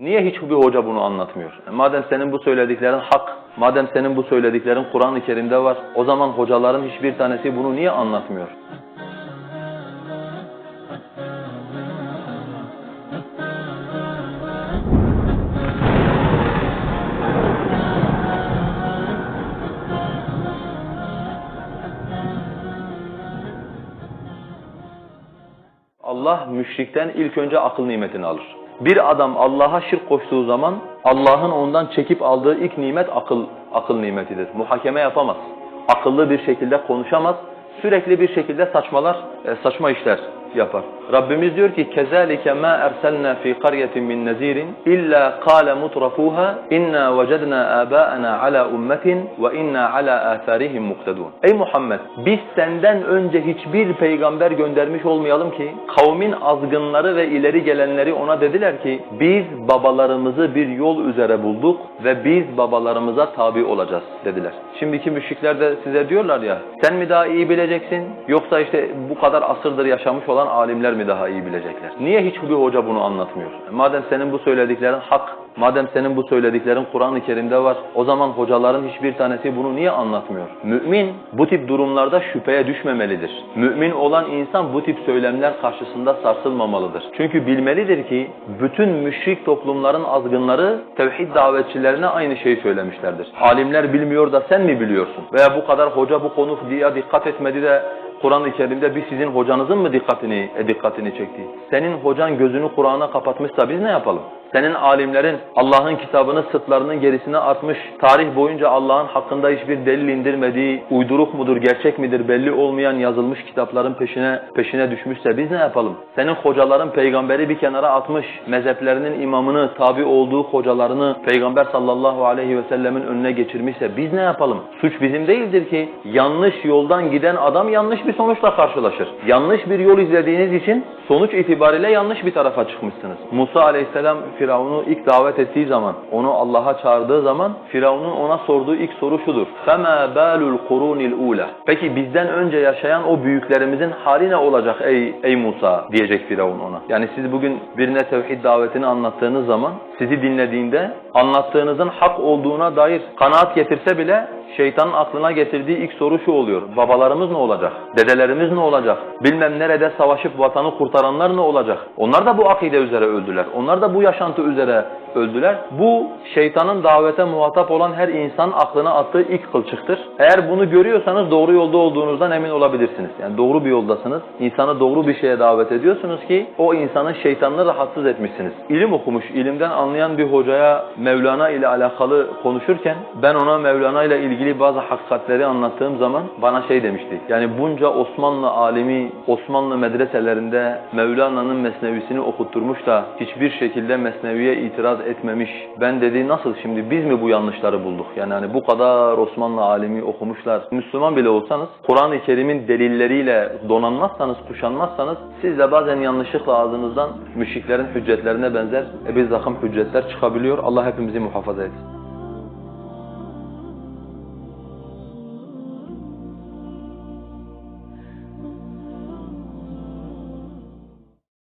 Niye hiçbir hoca bunu anlatmıyor? E Madem senin bu söylediklerin hak, madem senin bu söylediklerin Kur'an-ı Kerim'de var, o zaman hocaların hiçbir tanesi bunu niye anlatmıyor? Allah müşrikten ilk önce akıl nimetini alır. Bir adam Allah'a şirk koştuğu zaman Allah'ın ondan çekip aldığı ilk nimet akıl akıl nimetidir. Muhakeme yapamaz. Akıllı bir şekilde konuşamaz. Sürekli bir şekilde saçmalar, e, saçma işler yapar. Rabbimiz diyor ki kezalike ma erselna fi qaryatin min nazirin illa qala mutrafuha inna vecedna abaana ala ummetin ve inna ala atharihim muktadun. Ey Muhammed biz senden önce hiçbir peygamber göndermiş olmayalım ki kavmin azgınları ve ileri gelenleri ona dediler ki biz babalarımızı bir yol üzere bulduk ve biz babalarımıza tabi olacağız dediler. Şimdiki müşrikler de size diyorlar ya sen mi daha iyi bileceksin yoksa işte bu kadar asırdır yaşamış olan alimler mi daha iyi bilecekler? Niye hiçbir hoca bunu anlatmıyor? E Madem senin bu söylediklerin hak, madem senin bu söylediklerin Kur'an-ı Kerim'de var, o zaman hocaların hiçbir tanesi bunu niye anlatmıyor? Mümin bu tip durumlarda şüpheye düşmemelidir. Mümin olan insan bu tip söylemler karşısında sarsılmamalıdır. Çünkü bilmelidir ki bütün müşrik toplumların azgınları tevhid davetçilerine aynı şeyi söylemişlerdir. Alimler bilmiyor da sen mi biliyorsun? Veya bu kadar hoca bu konu diye dikkat etmedi de Kur'an-ı Kerim'de bir sizin hocanızın mı dikkatini dikkatini çekti? Senin hocan gözünü Kur'an'a kapatmışsa biz ne yapalım? Senin alimlerin Allah'ın kitabını sırtlarının gerisine atmış, tarih boyunca Allah'ın hakkında hiçbir delil indirmediği, uyduruk mudur, gerçek midir belli olmayan yazılmış kitapların peşine peşine düşmüşse biz ne yapalım? Senin hocaların peygamberi bir kenara atmış, mezheplerinin imamını, tabi olduğu hocalarını peygamber sallallahu aleyhi ve sellemin önüne geçirmişse biz ne yapalım? Suç bizim değildir ki yanlış yoldan giden adam yanlış bir sonuçla karşılaşır. Yanlış bir yol izlediğiniz için sonuç itibariyle yanlış bir tarafa çıkmışsınız. Musa aleyhisselam Firavun'u ilk davet ettiği zaman, onu Allah'a çağırdığı zaman Firavun'un ona sorduğu ilk soru şudur. فَمَا بَالُ الْقُرُونِ الْعُولَى Peki bizden önce yaşayan o büyüklerimizin hali ne olacak ey, ey Musa diyecek Firavun ona. Yani siz bugün birine tevhid davetini anlattığınız zaman sizi dinlediğinde anlattığınızın hak olduğuna dair kanaat getirse bile şeytanın aklına getirdiği ilk soru şu oluyor. Babalarımız ne olacak? Dedelerimiz ne olacak? Bilmem nerede savaşıp vatanı kurtaranlar ne olacak? Onlar da bu akide üzere öldüler. Onlar da bu yaşantı üzere öldüler. Bu şeytanın davete muhatap olan her insan aklına attığı ilk kılçıktır. Eğer bunu görüyorsanız doğru yolda olduğunuzdan emin olabilirsiniz. Yani doğru bir yoldasınız. İnsanı doğru bir şeye davet ediyorsunuz ki o insanın şeytanını rahatsız etmişsiniz. İlim okumuş, ilimden anlayan bir hocaya Mevlana ile alakalı konuşurken ben ona Mevlana ile ilgili bazı hakikatleri anlattığım zaman bana şey demişti. Yani bunca Osmanlı alimi Osmanlı medreselerinde Mevlana'nın mesnevisini okutturmuş da hiçbir şekilde mesneviye itiraz etmemiş. Ben dedi nasıl şimdi biz mi bu yanlışları bulduk? Yani hani bu kadar Osmanlı alimi okumuşlar. Müslüman bile olsanız Kur'an-ı Kerim'in delilleriyle donanmazsanız, kuşanmazsanız siz de bazen yanlışlıkla ağzınızdan müşriklerin hüccetlerine benzer bir takım hüccetler çıkabiliyor. Allah hepimizi muhafaza etsin.